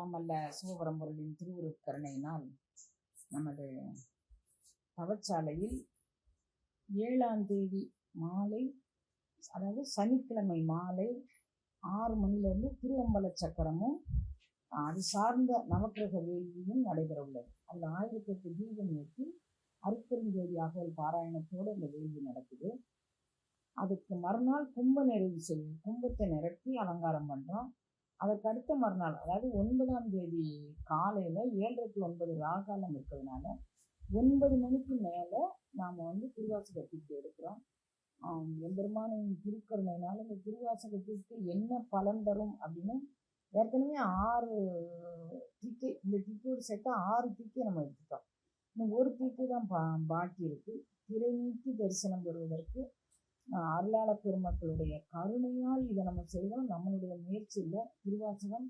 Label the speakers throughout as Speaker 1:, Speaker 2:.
Speaker 1: எல்லாம் வல்ல சிவபரம்பொருளின் திருவுருக்கருணையினால் நமது தவச்சாலையில் ஏழாம் தேதி மாலை அதாவது சனிக்கிழமை மாலை ஆறு மணிலேருந்து திருவம்பல சக்கரமும் அது சார்ந்த நவக்கிரக வேள்வியும் நடைபெற உள்ளது அதில் ஆயிரத்தெட்டு தீபம் ஏற்றி அருப்பெருஞ்சோதி ஆகவல் பாராயணத்தோடு அந்த வேள்வி நடக்குது. அதுக்கு மறுநாள் கும்ப நிறைவு செய்யும் கும்பத்தை நிரப்பி அலங்காரம் பண்ணுறோம் அதற்கு அடுத்த மறுநாள் அதாவது ஒன்பதாம் தேதி காலையில் ஏழரை டு ஒன்பது ராகாலம் இருக்கிறதுனால ஒன்பது மணிக்கு மேலே நாம் வந்து திருவாசகத்திற்கு எடுக்கிறோம். ஆம், எம்பெருமானின் திருக்கருணையினால இந்த திருவாசகத்திற்கு என்ன பலன் தரும் அப்படின்னு ஏற்கனவே ஆறு டிக்கே இந்த திக்கோடு சேர்த்தா ஆறு டிக்கே நம்ம எடுத்துட்டோம். இன்னும் ஒரு திக்கை தான் பா பாக்கி இருக்குது திரை நீக்கி தரிசனம் பெறுவதற்கு அருளாள பெருமக்களுடைய கருணையால் இதை நம்ம செய்தோம் நம்மளுடைய முயற்சியில் திருவாசகம்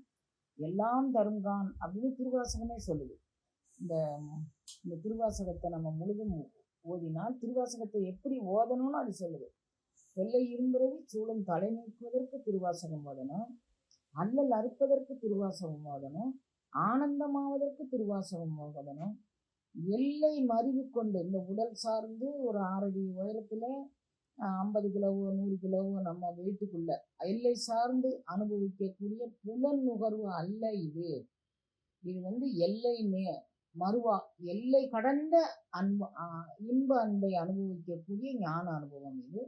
Speaker 1: எல்லாம் தருங்கான் அப்படின்னு திருவாசகமே சொல்லுது. இந்த இந்த திருவாசகத்தை நம்ம முழுதும் ஓதினால் திருவாசகத்தை எப்படி ஓதணும்னு அது சொல்லுது. வெள்ளை இரும்புறவி சூழும் தலை நீக்குவதற்கு திருவாசகம் ஓதணும். அல்லல் அறுப்பதற்கு திருவாசகம் ஓதணும். ஆனந்தமாவதற்கு திருவாசகம் ஓதணும். எல்லை மறிவு கொண்டு இந்த உடல் சார்ந்து ஒரு ஆறடி உயரத்தில் ஐம்பது கிலோவோ நூறு கிலோவோ நம்ம வெயிட்டுக்குள்ள எல்லை சார்ந்து அனுபவிக்கக்கூடிய புலன் நுகர்வு அல்ல இது. இது வந்து எல்லை மே மறுவா எல்லை கடந்த அன்பு இன்ப அன்பை அனுபவிக்கக்கூடிய ஞான அனுபவம் இது.